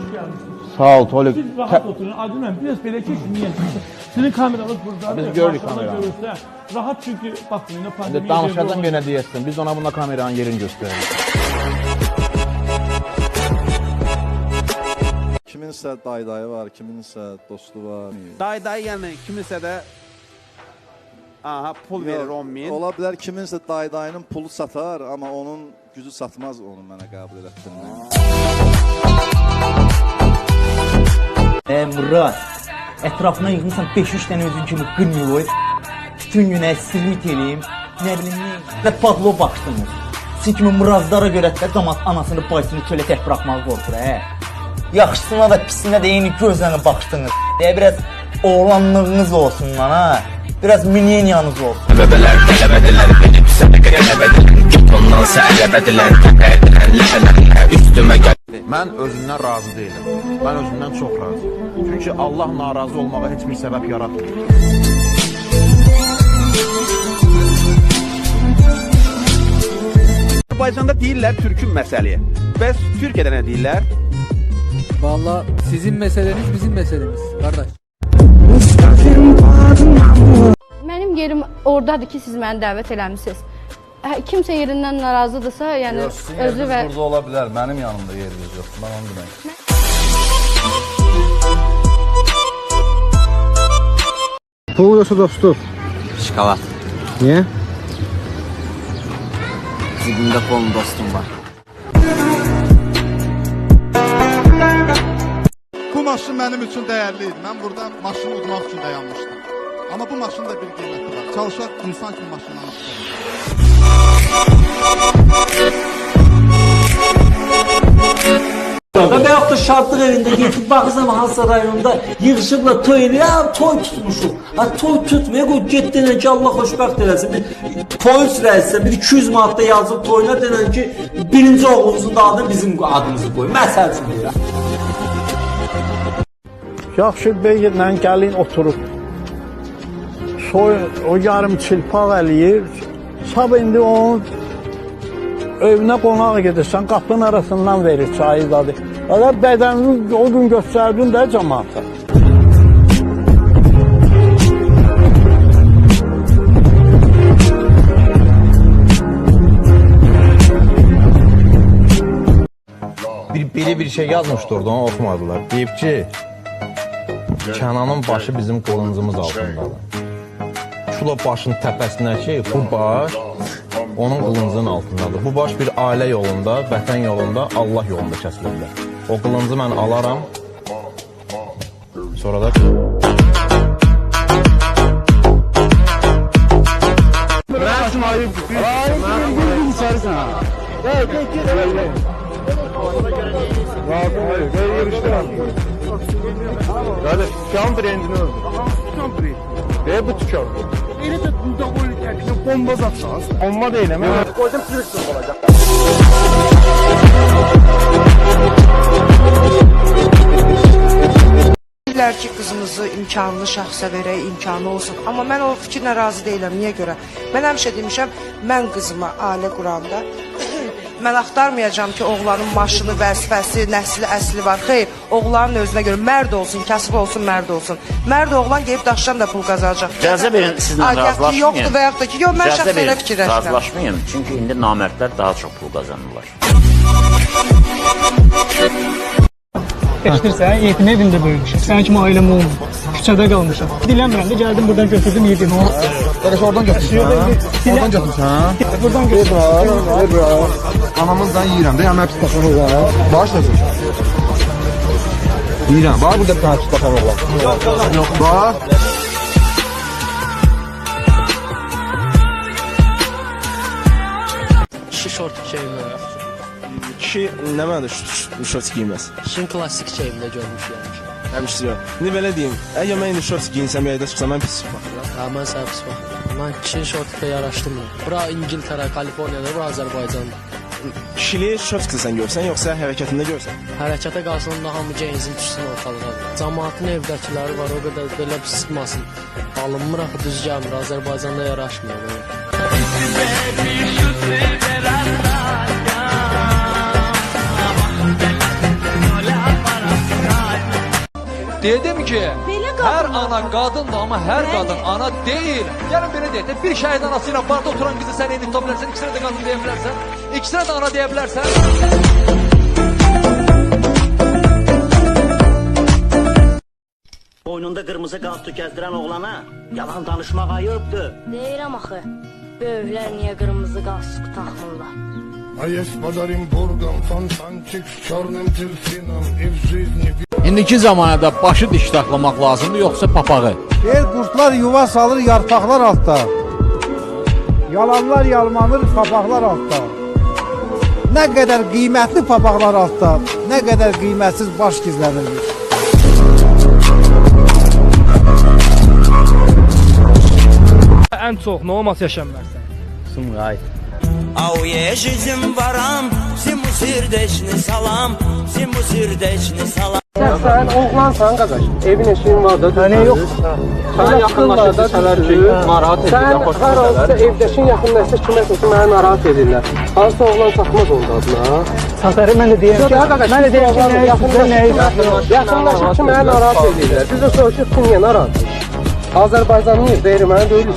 hoş geldiniz. Sağ ol Tolik. Siz rahat oturun. Adilem biraz belə keçin. Niye? Sizin kameranız burada. Biz gördük Maşallah kameranı. görürsə, Rahat çünkü bakın yine pandemi. danışadan gene diyesin. Biz ona buna kameranın yerini gösterelim. Kiminsə daydayı var, kiminsə dostu var. Day day yəni kimisə də aha pul verir 10 min. Ola bilər kiminsə daydayının pulu satar, amma onun gücü satmaz onu mənə qəbul elətdirmək. E, Murat, ətrafına yığmısan 5-3 dənə özün kimi qınyoy, bütün günə sirmit eləyim, nə bilim, nə Pavlo baxdınız. Sizin kimi Murazlara görə də cəmat anasını, bacısını çölə tək buraxmağı qorxur, hə? Yaxşısına da pisinə də eyni gözlə baxdınız. Deyə biraz oğlanlığınız olsun lan, ha? Biraz minyeniyanız olsun. Bebeler gelemediler beni bize de gelemediler Git ondan üstüme gel Mən özümdən razı deyiləm. Mən özümdən çox razıyam. Çünki Allah narazı olmağa heç bir səbəb yaratmır. Azərbaycanda deyirlər türkün məsələyə. Bəs Türkiyədə nə deyirlər? Valla sizin meseleniz bizim meselemiz kardeş. Mənim yerim oradadır ki, siz məni dəvət eləmisiniz. Hə, Kimsə yerindən narazıdırsa, yəni özü və burada ola bilər, mənim yanımda yeriniz yoxdur, mən onu deməyim. Pul yoxsa dostluq? Şokolad Niyə? Cibimde pulun dostum var maşın mənim üçün dəyərli idi. Mən burada maşını udmaq üçün dayanmışdım. Amma bu maşının da bir qiyməti var. Çalışaq insan kimi maşından asılır. Və yaxud da şadlıq evində getib baxırsan hansısa rayonda yığışıbla toy eləyir, ya toy tutmuşuq. Ha toy tutmaya qoy get denən ki Allah xoşbəxt eləsin. Bir polis rəisinə bir 200 manatda yazıb toyuna denən ki birinci oğlumuzun da adını bizim adımızı qoy. Məsəl üçün deyirəm. Yaxşı beylə gəlin oturub. Soy o yarım çilpaq eləyir. Sab indi onun evinə qonaq gedirsən, qapının arasından verir çayı dadı. Hələ bədənini o gün göstərdin də cəmaata. Bir, biri bir şey yazmışdı orada, onu oxumadılar. Deyib ki, Kənanın başı bizim qılıncımız altındadır. Şula başın təpəsindəki bu baş onun qılıncının altındadır. Bu baş bir ailə yolunda, vətən yolunda, Allah yolunda kəsilə bilər. O qılıncı mən alaram. Sonra da Deyirlər ki, qızımızı imkanlı şəxsə verək, imkanı olsun. Amma mən o fikirlə razı deyiləm. Niyə görə? Mən həmişə demişəm, mən qızıma ailə quranda mən axtarmayacağam ki, oğlanın maşını, vəzifəsi, nəsli, əsli var. Xeyr, oğlanın özünə görə mərd olsun, kasıb olsun, mərd olsun. Mərd oğlan gelib daşdan da pul qazanacaq. İcazə verin sizinlə razılaşmayın yoxdur və yaxud da ki, yox, mən şəxsən elə fikirləşirəm. razılaşmayın Çünki indi namərdlər daha çox pul qazanırlar Eşitirsən, yetim evində böyümüşəm. Sənin kimi ailəm olmur. Küçədə qalmışam. Dilənmirəm də gəldim buradan götürdüm yedim. Qardaş oradan götürsən. Oradan götürsən. Buradan götürdüm. Anamızdan yeyirəm də, yəni pis taxan olar. Başlasın. Yeyirəm. Var burada bir tane pis taxan olar. Yox, bax. Kişi şort şeyimdə. Kişi nə məndə şort geyməz? Kişinin klassik şeyimdə görmüşəm. Həmişə yox. İndi belə deyim, əgər mən indi şort giyinsəm yayda çıxsam mən pis baxıram. Ha, mən sənə pis baxıram. Mən kişinin şortu yaraşdırmır. Bura İngiltərə, Kaliforniyada, bura Azərbaycandır. Kişili şort istəsən görsən, yoxsa hərəkətində görsən? Hərəkətə qalsın da hamı geyinsin düşsün ortalığa. Cəmaatın evdəkiləri var, o qədər belə pis sıxmasın. Alınmır axı düz gəlmir, Azərbaycanda yaraşmır. dedim ki her ana kadındır ama her kadın ana değil. Gelin beni deyək də bir şəhid anasıyla barda oturan qızı sən eyni tuta bilərsən, ikisine de kadın deyə bilərsən, ikisine de ana deyə bilərsən. Boynunda qırmızı qalstuk gəzdirən oğlana yalan danışmaq ayıbdır. Deyirəm axı, böyüklər niyə qırmızı qalstuk taxmırlar? А есть подарим бургам фонтанчик с черным дельфином и в жизни indiki zamanada başı dişdaklamaq lazımdır, yoxsa papağı? Yer qurtlar yuva salır yarpaqlar altda. Yalanlar yalmanır papaqlar altda. Nə qədər qiymətli papaqlar altda, nə qədər qiymətsiz baş gizlənir. Ən çox nə olmasa yaşamırsan. Sumqayıt. Au yeşicim varam, simusirdeşni salam, simusirdeşni salam. Sen saat oğlansan qardaş. Evin eşiğin var da. Hani yok. Sana yaxınlaşırsa sələr ki, narahat edir, yaxşı hər hansısa evdəşin yaxınlaşsa kiməsə ki, məni narahat edirlər. Hansısa oğlan çatmaz onda adına. Çatarı mən də deyirəm ki, mən də deyirəm ki, yaxınlaşır. Yaxınlaşır ki, məni narahat edirlər. Biz də soruşuq ki, niyə narahat? Azərbaycanlıyıq, deyirəm, məni deyirik.